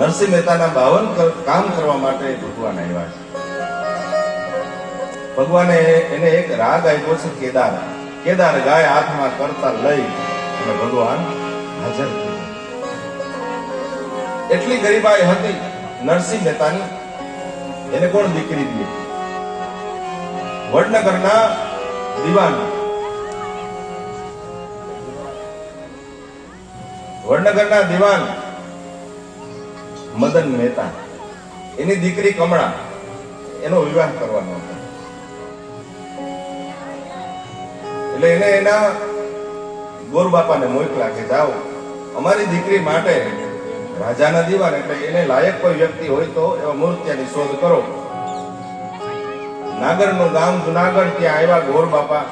નરસિંહ મહેતાના બાવન કામ કરવા માટે ભગવાન આવ્યા છે. ભગવાને એને એક રાગ આપ્યો છે, કેદાર. કેદાર ગાય હાથમાં કરતા લઈ અને ભગવાન હાજર. એટલી ગરીબાઈ હતી, નરસિંહ મહેતાની, એને કોણ દીકરી દીધી વડનગરના દિવાન. વડનગરના દિવાન મદન મહેતા. એની દીકરી કમળા. એનો વિવાહ કરવાનો હતો. એટલે એને એના ગોરબાપાને મોકલા કે જાઓ, અમારી દીકરી માટે રાજાના દીવાન એટલે એને લાયક કોઈ વ્યક્તિ હોય તો એવા મૂર્ત્યાની શોધ કરો. નાગરનું ગામ જુનાગઢ ત્યાં આવ્યા ગોર બાપા.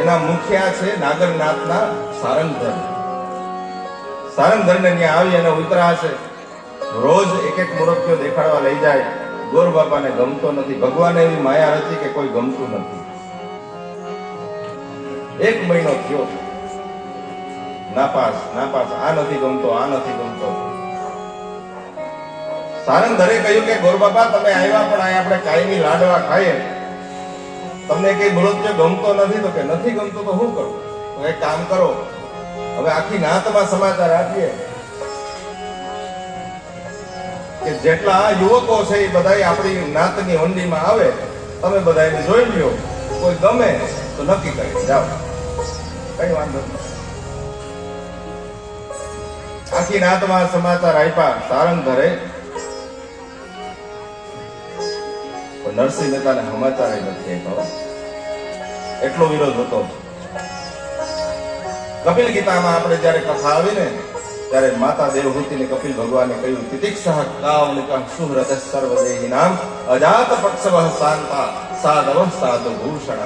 એના મુખ્યા છે નાગરનાથના સારંગધર. સારંગધર ને ત્યાં આવી અને ઉતરા છે રોજ એક એક મૂર્તિઓ દેખાડવા લઈ જાય. ગોર બાપાને ગમતો નથી. ભગવાને એવી માયા હતી કે કોઈ ગમતું નથી. એક મહિનો થયો. નાપાસ નાપાસ. આ નથી ગમતો, આ નથી ગમતો. સારંગધરે કહ્યું કે ગોરબાપા તમે આવ્યા પણ અહીંયા આપણે કાયમી લાડવા ખાઈએ. તમને કઈ મૃત્યુ ગમતો નથી, તો કે નથી ગમતો, તો શું કરું? એક કામ કરો. હવે આખી નાતમાં સમાચાર આપીએ કે જેટલા યુવકો છે એ બધા આપણી નાતની હંડીમાં આવે, તમે બધાને જોઈ લ્યો. કોઈ ગમે તો નક્કી કરી જાઓ. કઈ વાંધો આખી નાતમાં સમાચાર આપ્યા, સારંગ ધરે નરસિંહ મહેતાને સમાચાર આપ્યા એટલો વિરોધ હતો. કપિલ ગીતામાં આપણે જ્યારે કથા આવી ને ત્યારે માતા દેવહૂતિને કપિલ ભગવાને કહ્યું તિતિક્ષહ કાવનિક સુહૃત સર્વદેહી નામ અજાત પક્ષવ શાંતા સાધવ સાધુ ભૂષણ.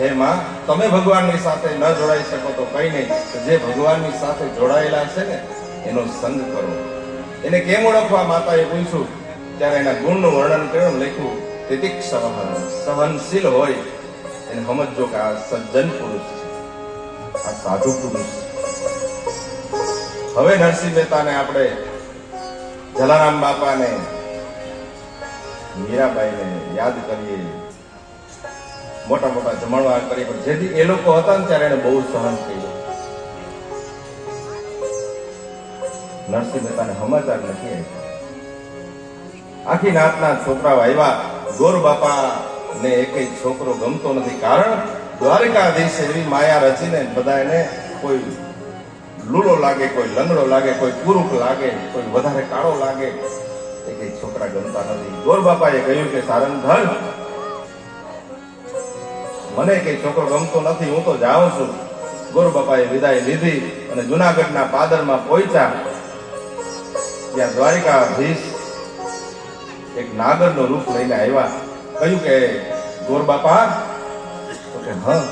હે માં, તમે ભગવાનની સાથે ન જોડાઈ શકો તો કઈ નહીં જે ભગવાનની સાથે જોડાયેલા છે ને, એનો સંગ કરો. એને કેમ ઓળખવા માતાએ પૂછ્યું? ત્યારે એના ગુણનું વર્ણન કર્યું લખ્યું તિતિક્ષ સહનશીલ હોય. એને સમજો કે આ સજ્જન પુરુષ આ સાધુ પુરુષ. હવે નરસિંહ મહેતાને આપણે જલારામ બાપાને, મીરાબાઈને યાદ કરીએ. મોટા મોટા જમણવાર કરીએ, પણ જેથી એ લોકો હતા ને ત્યારે એને બહુ સહન કર્યું નરસિંહ મહેતાને સમાચાર નથી આખી નાતના છોકરાઓ આવ્યા. ગોર બાપા ને એક છોકરો ગમતો નથી. કારણ દ્વારકાધીશ એવી માયા રચીને બધા એને કોઈ લૂલો લાગે, કોઈ લંગડો લાગે, કોઈ કુરુક લાગે, કોઈ વધારે કાળો લાગે, એ કઈ છોકરા ગમતા નથી. ગોર બાપાએ કહ્યું કે સારંગધર મને કઈ છોકરો ગમતો નથી, હું તો જાઉં છું. ગોર બાપાએ વિદાય લીધી અને જુનાગઢના પાદરમાં પહોંચ્યા. ત્યાં દ્વારિકાધીશ એક નાગરનું રૂપ લઈને આવ્યા. કહ્યું કે ગોર બાપા કે હા.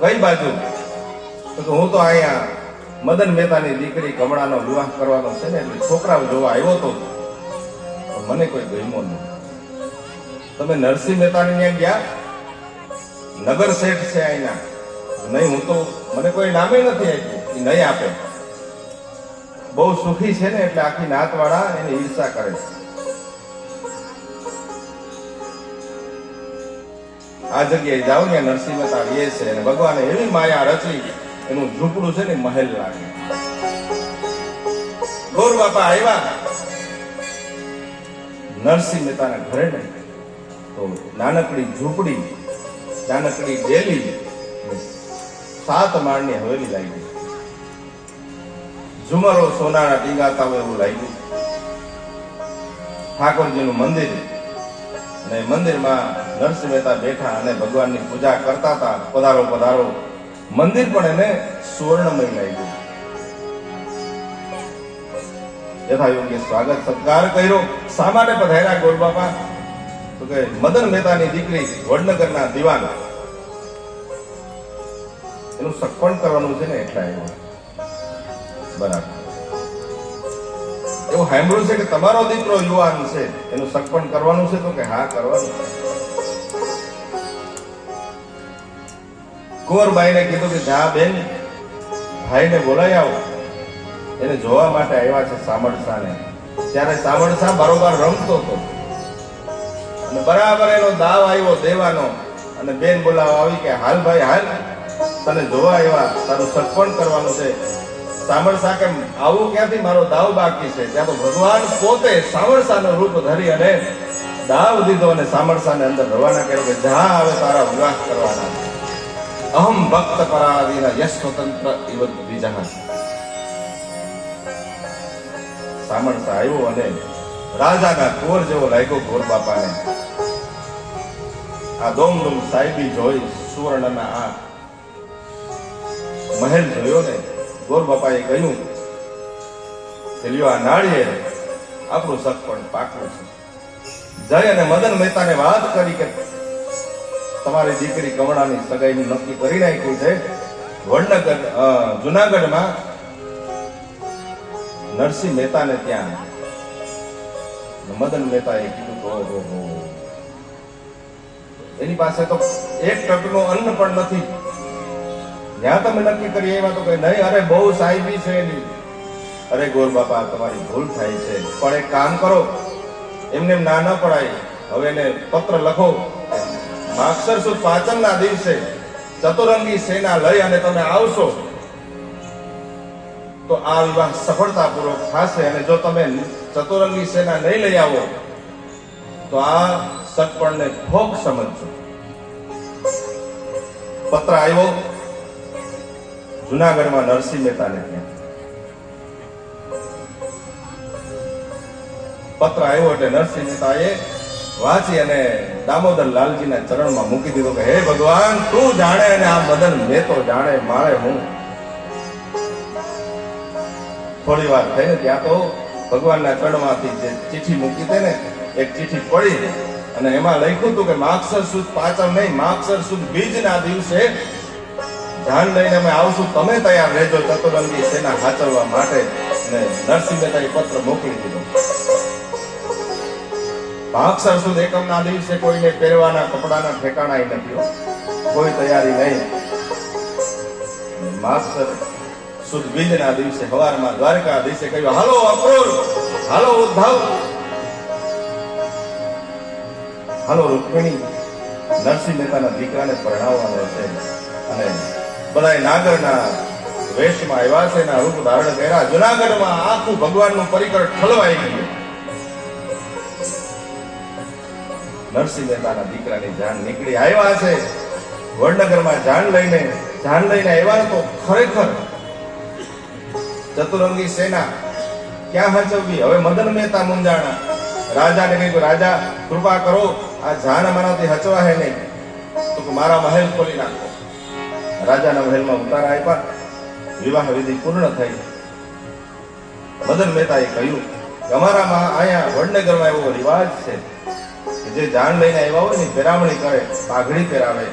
કઈ બાજુ? તો હું તો અહીંયા મદન મહેતાની દીકરી કમળાનો વિવાહ કરવાનો છે ને, એટલે છોકરાઓ જોવા આવ્યો તો મને કોઈ ગમ્યો નહીં તમે નરસિંહ મહેતાની ત્યાં ગયા? નગર શેઠ છે અહીંના. નહીં, હું તો, મને કોઈ નામે નથી આપ્યું. એ નહીં આપે. બહુ સુખી છે ને, એટલે આખી નાતવાળા એને ઈર્ષા કરે છે. આ જગ્યાએ જાઓ ને નરસિંહ મહેતા રહે છે અને ભગવાને એવી માયા રચી, એનું ઝૂંપડું છે ને મહેલ લાગે. ગોર બાપા આવ્યા. નરસિંહ મહેતાના ઘરે ને તો નાનકડી ઝૂંપડી, નાનકડી ડેલી સાત માળની હવેલી લાગી. ઝુમરો સોનાના ટીંગાતા હોય એવું લાગ્યું. ઠાકોરજીનું મંદિર અને મંદિરમાં નરસિંહ મહેતા બેઠા અને ભગવાનની પૂજા કરતા હતા, પધારો પધારો. મંદિર પણ એને સુવર્ણમય લાગ્યું. યથા યોગ્ય સ્વાગત, સત્કાર કર્યો. માટે પધાર્યા ગોરબાપા તો કે મદન મહેતાની દીકરી વડનગરના દિવાન. એનું સખપણ કરવાનું છે ને, એટલા એવું બરાબર. એવું સાંભળ્યું છે કે તમારો દીકરો યુવાન છે, એનું સગપણ કરવાનું છે તો કે હા કરવાનું. કુંવરબાઈને કીધું કે જા બેન, ભાઈને બોલાઈ આવો. એને જોવા માટે આવ્યા છે સામરસાને. ત્યારે સામરસા બરોબર રમતો હતો. અને બરાબર એનો દાવ આવ્યો દેવાનો. અને બેન બોલાવા આવી કે હાલ ભાઈ, હાલ. તને જોવા આવ્યા, તારું સગપણ કરવાનું છે. સામરસા કેમ? આવું ક્યાંથી? મારો દાવ બાકી છે. ત્યાં તો ભગવાન પોતે સામરસાનું રૂપ ધરી અને દાવ દીધો અને સામરસાને અંદર રવાના કર્યો કે જા હવે તારા વિવાહ કરવાના. અહમ ભક્ત પરાધીન યશ સ્વતંત્ર ઇવ બીજા સામરસા આવ્યો અને રાજાના કોર જેવો લાગ્યો ગોર બાપાને. આ દોમ દોમ સાહેબી જોઈ સુવર્ણના આ મહેલ જોયો ને ગોર બાપાએ કહ્યું કે લ્યો આ નાળિયેર આપણું સક પણ પાકું છે. જય અને મદન મહેતાને વાત કરી કે, તમારી દીકરી કમળાની સગાઈનું નક્કી કરી નાખ્યું છે, વડનગર જુનાગઢમાં નરસિંહ મહેતાને ત્યાં મદન મહેતાએ કીધું તો એની પાસે તો એક ટકનું અન્ન પણ નથી. જ્યાં તમે નક્કી કરી એવા તો કે નહીં, અરે બહુ સાહેબી છે એની. અરે ગોર બાપા તમારી ભૂલ થાય છે. પણ એક કામ કરો, એમને એમ ના ન પડાય. હવે એને પત્ર લખો. માક્ષર સુદ પાંચમના દિવસે ચતુરંગી સેના લઈ અને તમે આવશો. તો આ વિવાહ સફળતાપૂર્વક થશે અને જો તમે ચતુરંગી સેના નહીં લઈ આવો, તો આ સટપણને ભોગ સમજજો. પત્ર આવ્યો. જુનાગઢમાં નરસિંહ મહેતાને પત્ર આવ્યો એટલે નરસિંહ મહેતાએ વાંચી અને દામોદર લાલજીના ચરણમાં મૂકી દીધો કે, હે ભગવાન, તું જાણે અને આ મદન મેં તો જાણે, મારે હું? થોડી વાર થઈને ત્યાં તો ભગવાનના ચરણમાંથી જે ચિઠ્ઠી મૂકી હતી ને, એક ચિઠ્ઠી પડી અને એમાં લખ્યું હતું કે માક્ષર સુદ પાચમ નહીં માક્ષર સુદ બીજના દિવસે જાન લઈને અમે આવશું. તમે તૈયાર રહેજો ચતુરંગી સેના સાચવવા માટે અને નરસિંહ મહેતાએ પત્ર મોકલી દીધો. ભાગસર સુદ એકમના દિવસે કોઈને પહેરવાના કપડાના ઠેકાણા નથી કોઈ તૈયારી નહીં. માગસર સુદ બીજના દિવસે, હવારમાં દ્વારકા દિવસે કહ્યું હાલો અક્રૂર હાલો, ઉદ્ધવ! હાલો, રૂકમિણી! નરસિંહ મહેતાના દીકરાને પરણાવવાનો છે. અને બધા નાગરના વેશમાં આવ્યા છે એના રૂપ ધારણ કર્યા. જુનાગઢમાં આખું ભગવાનનું પરિકર ઠલવાઈ ગયું. નરસિંહ મહેતાના દીકરાની જાન નીકળી આવ્યા છે. વડનગરમાં જાન લઈને જાન લઈને આવ્યા તો ખરેખર ચતુરંગી સેના ક્યાં હચવવી હવે મદન મહેતા મુંજાણા. રાજાને કહ્યું, રાજા, કૃપા કરો, આ જાન અમારાથી હચવા હે નહીં. તો મારા મહેલ ખોલી નાખો. રાજાના મહેલમાં ઉતારા આપ્યા. વિવાહ વિધિ પૂર્ણ થઈ. મદન મહેતાએ કહ્યું કે અમારામાં અહીંયા વડનગરમાં એવો રિવાજ છે કે જે જાણ લઈને આવ્યા હોય ને, પેરામણી કરે, પાઘડી પહેરાવે.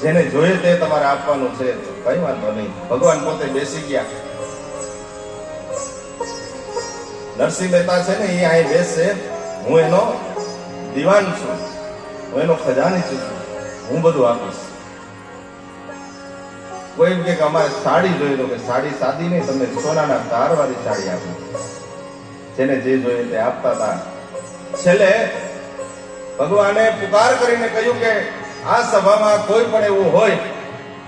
જેને જોઈએ તે તમારે આપવાનું છે. કઈ વાંધો નહીં. ભગવાન પોતે બેસી ગયા. નરસિંહ મહેતા છે ને, એ અહીં બેસશે હું એનો દિવાન છું. હું એનો ખજાની છું. હું બધું આપીશ. કોઈ કે અમારે સાડી જોઈ લો કે સાડી સાદી નહીં, તમને સોનાના તારવાળી સાડી આપી જેને જે જોઈએ તે આપતા હતા. છેલ્લે ભગવાને પુકાર કરીને કહ્યું કે આ સભામાં કોઈ પણ એવું હોય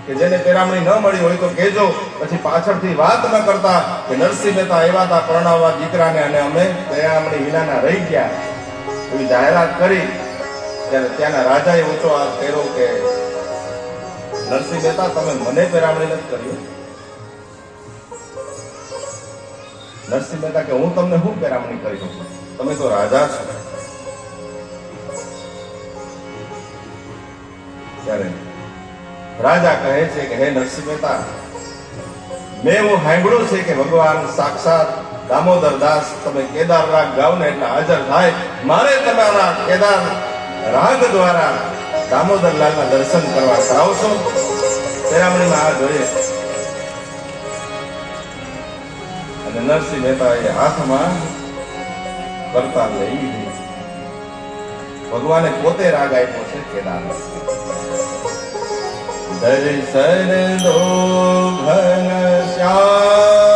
કે જેને પેરામણી ન મળી હોય તો કહેજો, પછી પાછળથી વાત ન કરતા કે નરસિંહ મહેતા આવ્યા હતા, પરણાવવા દીકરાને અને અમે પેરામણી વિનાના રહી ગયા. એવી જાહેરાત કરી. ત્યારે ત્યાંના રાજાએ ઊંચો હાથ કર્યો કે નરસિંહ મહેતા તમે મને પેરામણી નથી કર્યું? નરસિંહ મહેતા કે હું તમને શું પેરામણી કરી શકું? તમે તો રાજા છો. ત્યારે રાજા કહે છે કે, હે નરસિંહ મહેતા મેં એવું સાંભળ્યું છે કે ભગવાન સાક્ષાત દામોદર દાસ તમે કેદાર રાગ ગાવ ને એટલે હાજર થાય. મારે તમારા કેદાર રાગ દ્વારા દામોદર લાલના દર્શન કરવા કરાવશો પેરામણીમાં આ જોઈએ. અને નરસિંહ મહેતા એ હાથમાં કરતા લઈ લીધી. ભગવાને પોતે રાગ આપ્યો છે કેદારનાથ દર્શન દો ઘન શ્યામ.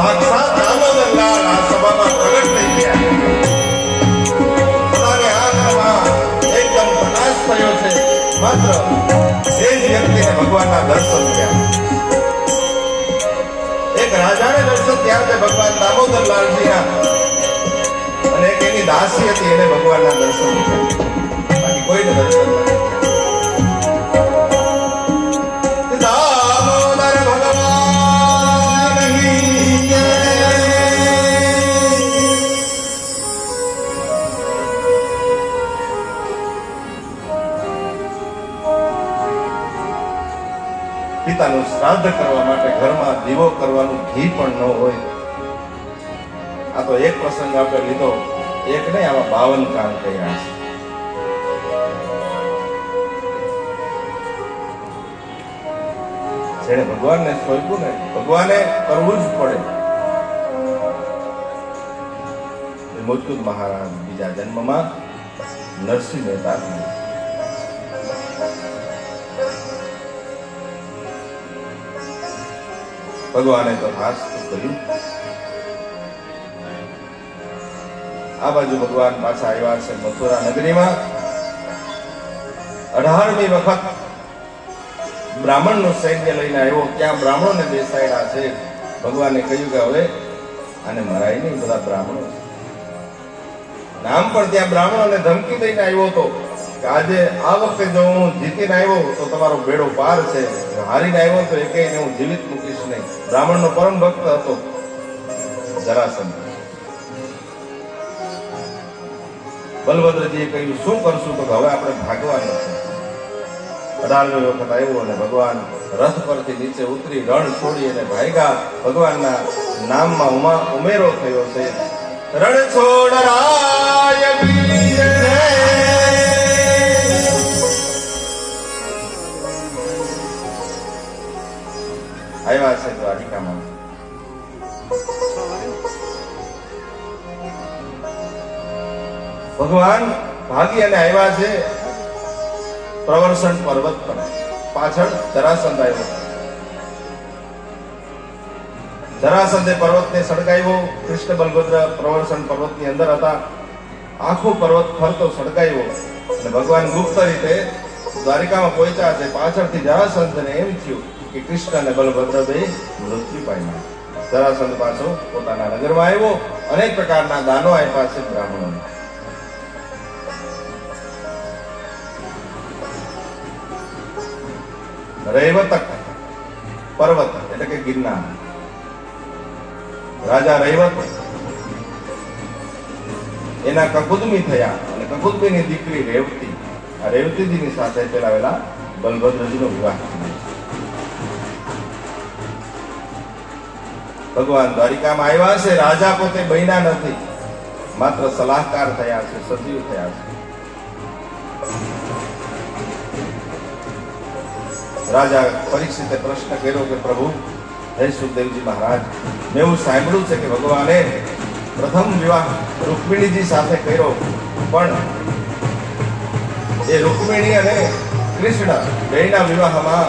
સાક્ષાત રામગંગા આ સભામાં પ્રગટ થઈ ગયા પોતાની આંખમાં એકદમ પ્રકાશ થયો છે માત્ર એ ભગવાનના દર્શન થયા એક રાજાને દર્શન થયા છે ભગવાન દામોદર લાલજીના અને એક એની દાસી હતી એને ભગવાનના દર્શન થયા બાકી કોઈને દર્શન નથી પિતાનું શ્રાદ્ધ કરવા માટે ઘરમાં દીવો કરવાનું ઘી પણ ન હોય. આ તો એક પ્રસંગ આપણે લીધો. એક નહીં આવા બાવન કામ કર્યા છે. જેને ભગવાનને સોંપ્યું ને, ભગવાને કરવું જ પડે. મોજકુદ મહારાજ બીજા જન્મમાં નરસિંહ મહેતા ભગવાને તો કર્યું. આ બાજુ ભગવાન પાછા આવ્યા છે મથુરા નગરીમાં. અઢારમી વખત બ્રાહ્મણનું સૈન્ય લઈને આવ્યો. ત્યાં બ્રાહ્મણોને બેસાડ્યા છે. ભગવાને કહ્યું કે હવે આને મરાય નહીં, બધા બ્રાહ્મણો. નામ પણ ત્યાં બ્રાહ્મણોને ધમકી દઈને આવ્યો હતો કે આજે આ વખતે જો હું જીતીને આવ્યો તો તમારો બેડો પાર છે. હારીને આવ્યો તો એકેયને હું જીવિત મૂકીશ નહીં. બ્રાહ્મણનો પરમ ભક્ત હતો. જરાસંધ. બલભદ્રજીએ કહ્યું, શું કરશું? તો હવે આપણે ભાગવાનું છે. અઢારમી વખત આવ્યો અને ભગવાન રથ પરથી નીચે ઉતરી રણ છોડી અને ભાગ્યા ભગવાનના નામમાં ઉમા ઉમેરો થયો છે. રણ છોડ રાય આવ્યા છે દ્વારિકામાં ભગવાન ભાગી અને આવ્યા છે પ્રવર્ષણ પર્વત પર પાછળ જરાસંધ આવ્યો. જરાસંધે પર્વતને સળગાવ્યો. કૃષ્ણ બલભદ્ર પ્રવર્ષણ પર્વતની અંદર હતા. આખો પર્વત ફરતો સળગાવ્યો. અને ભગવાન ગુપ્ત રીતે દ્વારિકામાં પહોંચ્યા છે. પાછળથી જરાસંધને એમ થયું કે કૃષ્ણ અને બલભદ્ર બે મૃત્યુ પામ્યા. જરાસંધ પાછો પોતાના નગરમાં આવ્યો. અનેક પ્રકારના દાનો આપ્યા છે બ્રાહ્મણોને. રૈવતક પર્વત, એટલે કે ગિરનાર. રાજા રૈવત એના કકુદમી થયા અને કકુદમીની દીકરી રેવતી, આ રેવતીજીની સાથે પેલા બલભદ્રજી બલભદ્રજીનો વિવાહ. ભગવાન દ્વારિકામાં આવ્યા છે, રાજા પોતે બન્યા નથી. માત્ર સલાહકાર થયા છે સજીવ થયા છે. રાજા પરીક્ષિતે પ્રશ્ન કર્યો કે, પ્રભુ, હે સુખદેવજી મહારાજ, મેં એવું સાંભળ્યું છે કે ભગવાને પ્રથમ વિવાહ રૂકમિણીજી સાથે કર્યો, પણ એ રૂકમિણી અને કૃષ્ણ બેયના વિવાહમાં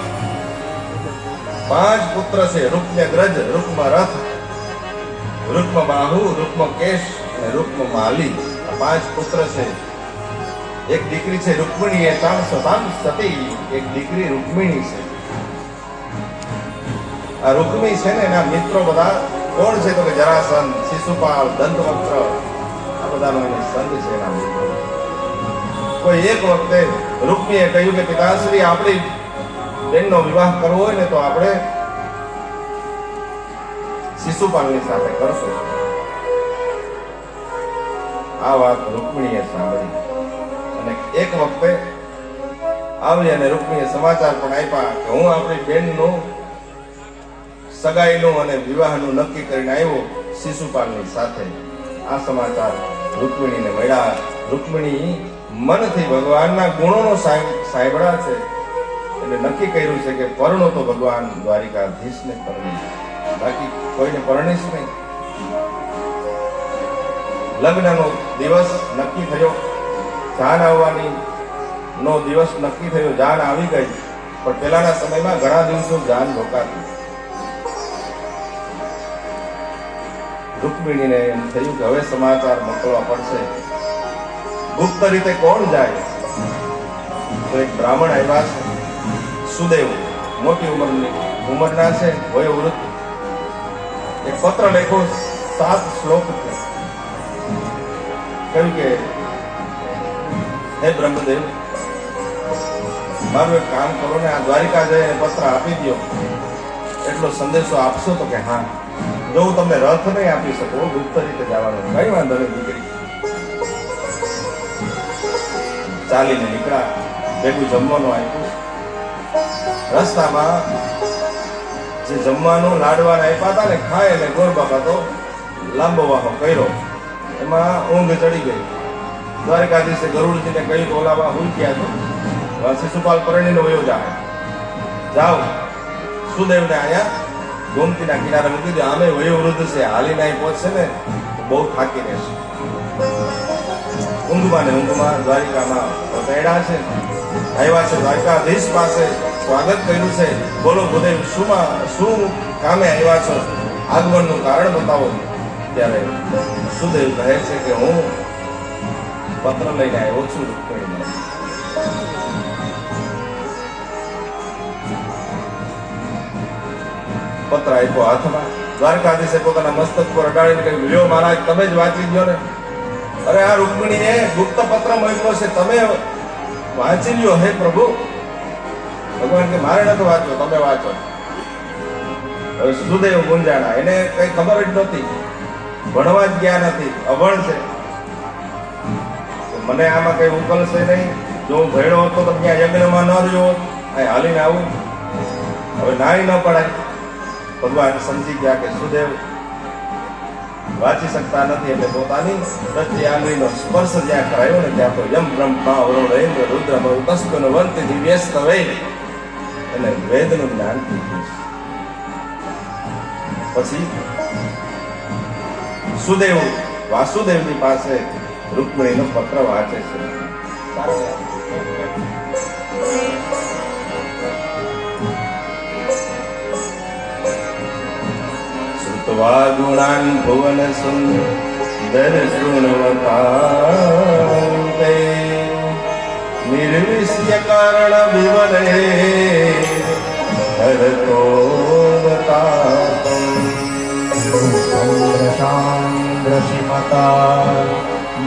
પાંચ પુત્ર છે રૂપને ગ્રજ રૂપમાં રથ રૂપમાં બાહુ રૂપમાં કેશ અને રૂપમાં માલી આ પાંચ પુત્ર છે. એક દીકરી છે રૂકમિણી, એ તામ સતામ સતી, એક દીકરી રૂકમિણી છે. આ રૂકમી છે ને, એના મિત્રો બધા, કોણ છે તો કે જરાસંધ શિશુપાલ દંતવક્ર આ બધાનો એને સંત છે એના મિત્રો. કોઈ એક વખતે રૂક્મીએ કહ્યું કે, પિતાશ્રી, આપણી બેનનો વિવાહ કરવો હોય ને તો આપણે શિશુપાલની સાથે કરશો. આ વાત રૂકમિણીએ સાંભળી. અને એક વખતે આવી અને રૂકમિણીએ સમાચાર પણ આપ્યા કે હું આપણી બેનનું, સગાઈનું અને વિવાહનું નક્કી કરીને આવ્યો શિશુપાલની સાથે. આ સમાચાર રૂકમિણીને મળ્યા. રૂકમિણી મનથી ભગવાનના ગુણોનો સાંભળા છે. એટલે નક્કી કર્યું છે કે પરણો તો ભગવાન દ્વારિકાધીશને પરણી બાકી કોઈને પરણીશ નહીં. લગ્નનો દિવસ નક્કી થયો. જાન આવવાની નો દિવસ નક્કી થયો. જાન આવી ગઈ. પણ પહેલાના સમયમાં ઘણા દિવસો જાન રોકાતી. રૂકમિણીને એમ થયું કે હવે સમાચાર મોકલવા પડશે. ગુપ્ત રીતે કોણ જાય? તો એક બ્રાહ્મણ આવ્યા છે. સુદેવ મોટી ઉંમરની ઉંમરના છે, વયોવૃદ્ધ. એક પત્ર લખ્યો, સાત શ્લોક કહ્યું કે, હે બ્રહ્મદેવ, મારું એક કામ કરો ને, આ દ્વારિકા જઈને પત્ર આપી દો એટલો સંદેશો આપશો તો કે હા. જો હું તમને રથ નહીં આપી શકું, ગુપ્ત રીતે જવાનું. કઈ વાંધો નહીં નીકળી ચાલીને નીકળ્યા. ભેગું જમવાનું આપ્યું. રસ્તામાં જે જમવાનું લાડવાને આપ્યા હતા ને, ખાય એટલે ગોર બાપા તો લાંબો વાહો કર્યો. એમાં ઊંઘ ચડી ગઈ. દ્વારકાધીશે ગરુડજીને કહ્યું કે ઓલામાં હું ગયા છો. શિશુપાલ પરણીને વયો જાય જાઓ. સુદેવને અહીંયા ગોમતીના કિનારે મૂકી દે. આમે વયોવૃદ્ધ છે. હાલી અહીં પહોંચશે ને બહુ થાકી રહેશે. ઊંઘમાં ને ઊંઘમાં દ્વારિકામાં પહોંચાડ્યા છે. આવ્યા છે દ્વારકાધીશ પાસે. સ્વાગત કર્યું છે. બોલો ભૂદેવ શું શું કામે આવ્યા છો? આગમનનું કારણ બતાવો. ત્યારે સુદેવ કહે છે કે હું પત્ર લઈને આવ્યો છું પત્ર આપ્યો હાથમાં. દ્વારકાધીશે પોતાના મસ્તક પર અડાડીને કહ્યું, લ્યો મહારાજ, તમે જ વાંચી ગયો ને. અરે, આ રૂકમિણીએ ગુપ્ત પત્ર મોકલ્યો છે. તમે વાંચી લ્યો હે પ્રભુ. ભગવાન કે મારે નથી વાંચો, તમે વાંચો. હવે સુદેવ ગુંજાણા, એને કઈ ખબર જ નહોતી. ભણવા જ ગયા નથી, અભણ છે. મને આમાં કઈ ઉકલશે નહીં. જો હું ભણ્યો હતો તો ત્યાં યજ્ઞમાં ન રહ્યો અહીં હાલીને આવું. હવે નાઈ ન પડાય. ભગવાન સમજી ગયા કે સુદેવ વાંચી શકતા નથી એટલે પોતાની પ્રત્યે આંગળીનો સ્પર્શ જ્યાં કરાયો ને ત્યાં તો યમ બ્રહ્મા ઇન્દ્ર રુદ્ર તસ્કન વંતી દિવ્યસ્ત વૈ અને વેદનું જ્ઞાન પછી સુદેવ, વાસુદેવની પાસે રૂકમણીનો પત્ર વાંચે છે. શ્રુત્વા ગુણાન ભુવન સુંદર શૃણવતાંતે નિર્વિશ્ય કારણ વિવરે હરતો चन्द्रशान्द्रशिमता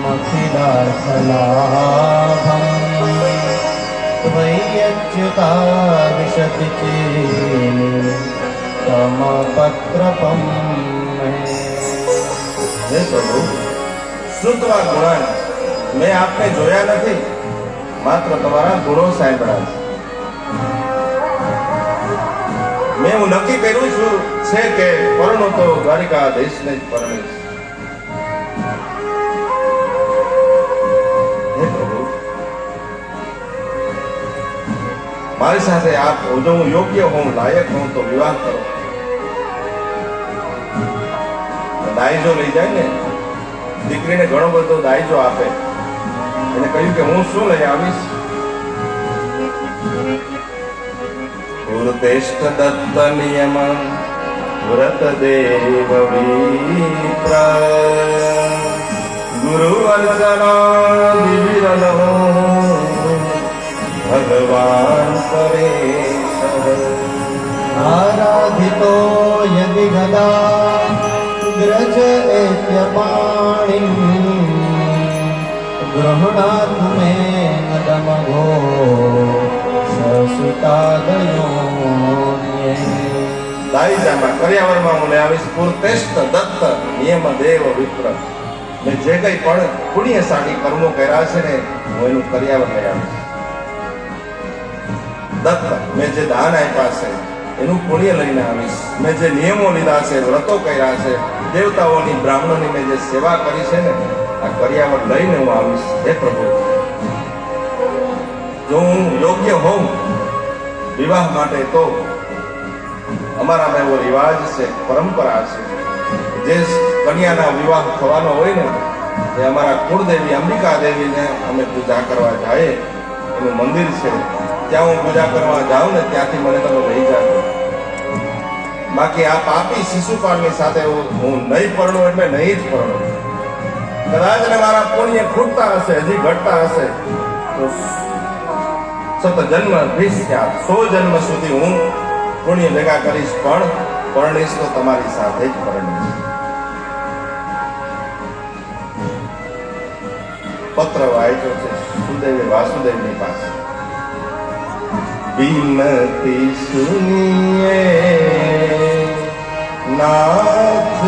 मखिलासलाभम् त्वय्यच्युता विशति चेत्तमपत्रपं मे હે પ્રભુ શ્રુત્વા ગુણાન મેં આપને જોયા નથી માત્ર તમારા ગુણો સાહેબ છે. મેં હું નક્કી કર્યું છું, છે કે પરણો તો દ્વારિકા દેશને જ પરણીશ મારી સાથે આપ જો હું યોગ્ય હોઉં લાયક હોઉં તો વિવાહ કરો. દાયજો લઈ જાય ને, દીકરીને ઘણો બધો દાયજો આપે. એને કહ્યું કે હું શું લઈ આવીશ? ગુરુદેષ્ટ દત્ત નિયમ વ્રત દેવ ગુરુ અર્ચના ભગવાન કરે આરાધિતો યદિ ગદા ગ્રજ એત્ય પાણી। ગ્રહણાથ મેં ડમગો સસુતા ગયો દારીજામાં કર્યાવરમાં મને આવી સ્ફૂર્તેષ્ટ દત્ત નિયમ દેવ વિપ્ર. મેં જે કંઈ પણ પુણ્યશાળી કર્મો કર્યા છે ને, હું એનું કર્યાવર લઈ આવીશ. દત્ત, મેં જે દાન આપ્યા છે, એનું પુણ્ય લઈને આવીશ. મેં જે નિયમો લીધા છે, વ્રતો કર્યા છે, દેવતાઓની, બ્રાહ્મણોની મેં જે સેવા કરી છે ને આ કર્યાવર લઈને હું આવીશ. હે પ્રભુ. જો હું યોગ્ય હોઉં વિવાહ માટે તો અમારામાં એવો રિવાજ છે, પરંપરા છે. જે કન્યાના વિવાહ થવાનો હોય ને, એ અમારા કુળદેવી અંબિકા દેવીને અમે પૂજા કરવા જાય. એનું મંદિર છે. ત્યાં હું પૂજા કરવા જાઉં ને, ત્યાંથી મને તમે લઈ જાજો બાકી આ પાપી શિશુપાળની સાથે હું નહીં પરણું એટલે નહીં જ પરણું. કદાચ ને મારા પુણ્ય ખૂટતા હશે, હજી ઘટતા હશે. તો સત જન્મ વીસ થયા. સો જન્મ સુધી હું પુણ્ય ભેગા કરીશ, પણ પરણીશ તો તમારી સાથે જ પરણીશ. પત્ર વાંચ્યો છે, સુદેવે વાસુદેવની પાસે. વિનતી સુનિયે, નાથ